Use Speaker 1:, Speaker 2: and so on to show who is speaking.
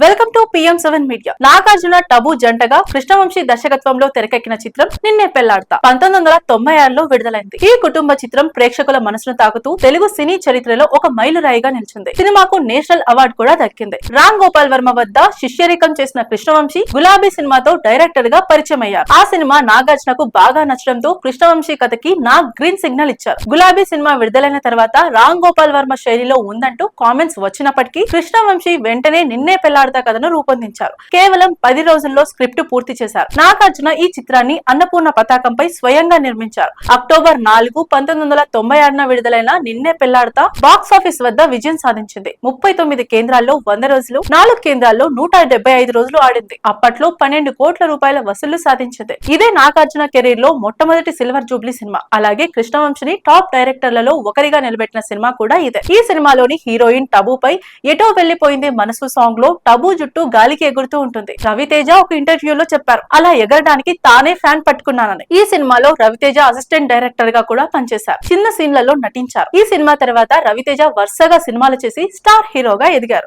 Speaker 1: Welcome to PM seven media. Nagarjuna Tabu జంటగా కృష్ణవంశీ దర్శకత్వంలో తెరకెక్కిన చిత్రం నిన్నే పెళ్ళాడతా. పంతొమ్మిది వందల తొంభై ఆరులో విడుదలైంది. ఈ కుటుంబ చిత్రం ప్రేక్షకుల మనసును తాకుతూ తెలుగు సినీ చరిత్రలో ఒక మైలురాయిగా నిలిచింది. సినిమాకు నేషనల్ అవార్డు కూడా దక్కింది. రామ్ గోపాల్ వర్మ వద్ద శిష్యరికం చేసిన కృష్ణవంశీ గులాబీ సినిమాతో డైరెక్టర్గా పరిచయం అయ్యారు ఆ సినిమా నాగార్జునకు బాగా నచ్చడంతో కృష్ణవంశీ కథకి నాగ్ గ్రీన్ సిగ్నల్ ఇచ్చారు. గులాబీ సినిమా విడుదలైన తర్వాత రామ్ గోపాల్ వర్మ శైలిలో ఉందంటూ కామెంట్స్ వచ్చినప్పటికీ కృష్ణవంశీ వెంటనే నిన్నే పెళ్ళాడతా కథను రూపొందించారు. కేవలం పది రోజుల్లో స్క్రిప్ట్ పూర్తి చేశారు. నాగార్జున ఈ చిత్రాన్ని అన్నపూర్ణ పతాకంపై స్వయంగా నిర్మించారు. అక్టోబర్ నాలుగు పంతొమ్మిది వందల తొంభై ఆరున విడుదలైన నిన్నే పెళ్ళాడతా బాక్స్ ఆఫీస్ వద్ద విజయం సాధించింది. ముప్పై తొమ్మిది కేంద్రాల్లో వంద రోజులు నాలుగు కేంద్రాల్లో నూట డెబ్బై ఐదు రోజులు ఆడింది. అప్పట్లో పన్నెండు కోట్ల రూపాయల వసూళ్ళు సాధించింది. ఇదే నాగార్జున కెరీర్లో మొట్టమొదటి సిల్వర్ జూబ్లీ సినిమా. అలాగే కృష్ణవంశిని టాప్ డైరెక్టర్లలో ఒకరిగా నిలబెట్టిన సినిమా కూడా ఇదే. ఈ సినిమాలోని హీరోయిన్ టబు పై ఎటో వెళ్ళిపోయింది మనసు సాంగ్లో టబు జుట్టు గాలికి ఎగురుతూ ఉంటుంది. రవితేజ ఒక ఇంటర్వ్యూలో చెప్పారు. అలా ఎగరడానికి తానే ఫ్యాన్ పట్టుకున్నానని. ఈ సినిమాలో రవితేజ అసిస్టెంట్ డైరెక్టర్గా కూడా పనిచేశారు. చిన్న సీన్లలో నటించారు. ఈ సినిమా తర్వాత రవితేజ వరుసగా సినిమాలు చేసి స్టార్ హీరోగా ఎదిగారు.